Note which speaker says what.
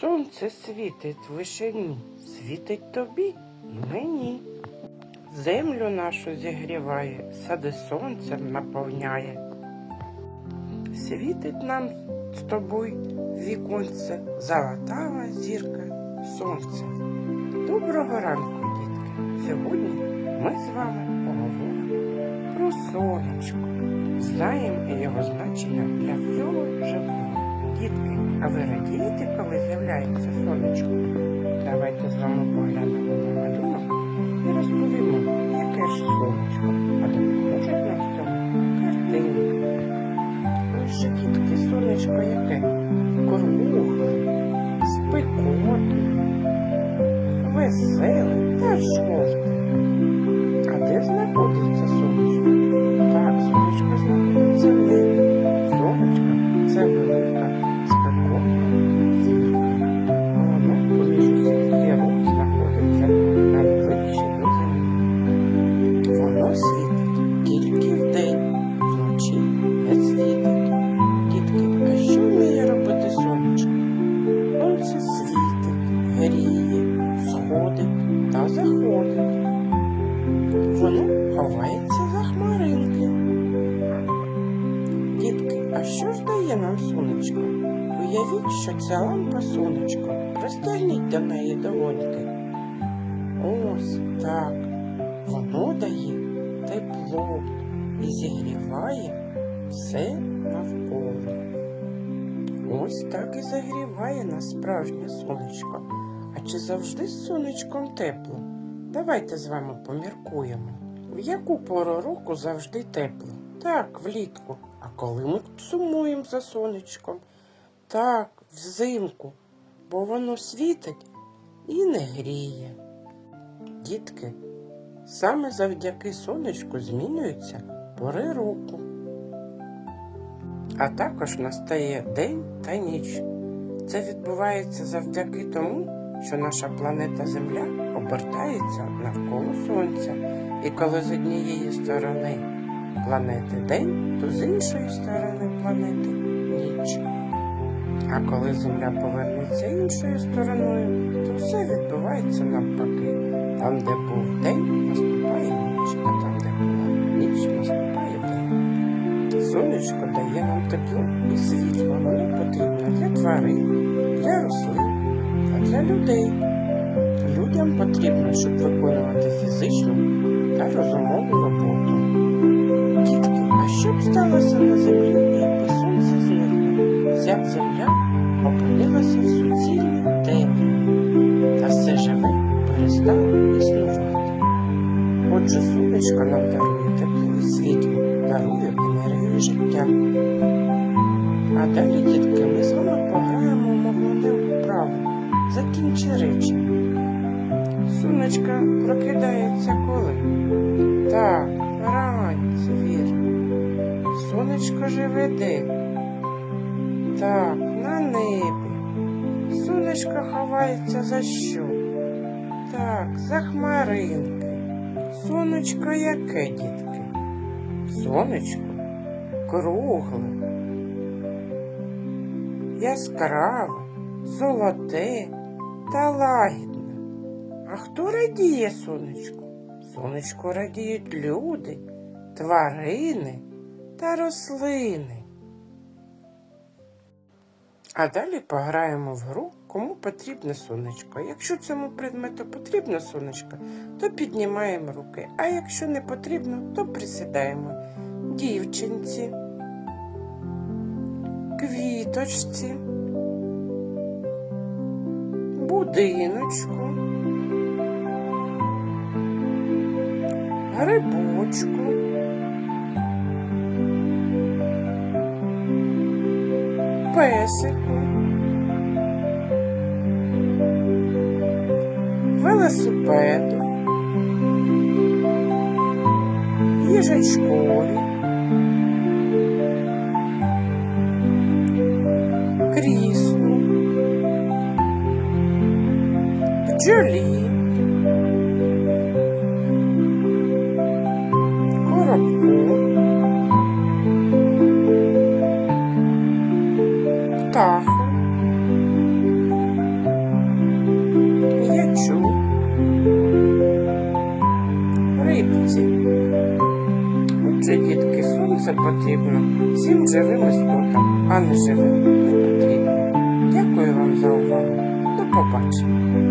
Speaker 1: Сонце світить в вишині, світить тобі і мені. Землю нашу зігріває, сади сонцем наповняє. Світить нам з тобою віконце, золотава зірка сонце. Доброго ранку, дітки! Сьогодні ми з вами поговоримо про сонечко. Знаємо його значення для всього живого. Дітки, а ви радієте, коли з'являється сонечко? Давайте з вами поглянемо на малюнок і розповімо, яке ж сонечко, а допоможуть нам в цьому картинки. Ось же, дітки, сонечко яке? Кругле, спекотне, веселе та жовте. Та заходить. Воно ховається за хмаринки. Дітки, а що ж дає нам сонечко? Уявіть, що ця лампа сонечко. Розтягніть до неї долоньки. Ось так. Воно дає тепло і зігріває все навколо. Ось так і загріває нас справжнє сонечко. А чи завжди з сонечком тепло? Давайте з вами поміркуємо. В яку пору року завжди тепло? Так, влітку. А коли ми сумуємо за сонечком? Так, взимку, бо воно світить і не гріє. Дітки, саме завдяки сонечку змінюються пори року. А також настає день та ніч. Це відбувається завдяки тому, що наша планета Земля обертається навколо Сонця. І коли з однієї сторони планети день, то з іншої сторони планети ніч. А коли Земля повернеться іншою стороною, то все відбувається навпаки. Там, де був день, наступає ніч, а там, де була ніч, наступає день. Сонечко дає нам тепло і світло. Воно потрібно для тварин, для рослин для людей. Людям потрібно, щоб виконувати фізичну та розумову роботу. Дітки, а що б сталося на землі, якби сонце зникло? Вся земля опинилася в суцільній темряві, та все живе перестало існувати. Отже, сонечко нам дарує тепло і світло, дарує енергію життя. А далі, Закінчи речення. Сонечка прокидається коли? Так, вранці, вірно. Сонечко живе де? Так, на небі. Сонечко ховається за що? Так, за хмаринки. Сонечко яке, дітки? Сонечко кругле, яскраве, золоте та лагідне. А хто радіє сонечку? Сонечку радіють люди, тварини та рослини. А далі пограємо в гру, кому потрібне сонечко. Якщо цьому предмету потрібно сонечко, то піднімаємо руки. А якщо не потрібно, то присідаємо дівчинці, квіточці, будиночку, грибочку. Песику, велосипеду, їжачкові, бджолі, дітки, сонце потрібно всім живим істотам, а не живим не потрібно. Дякую вам за увагу. До побачення.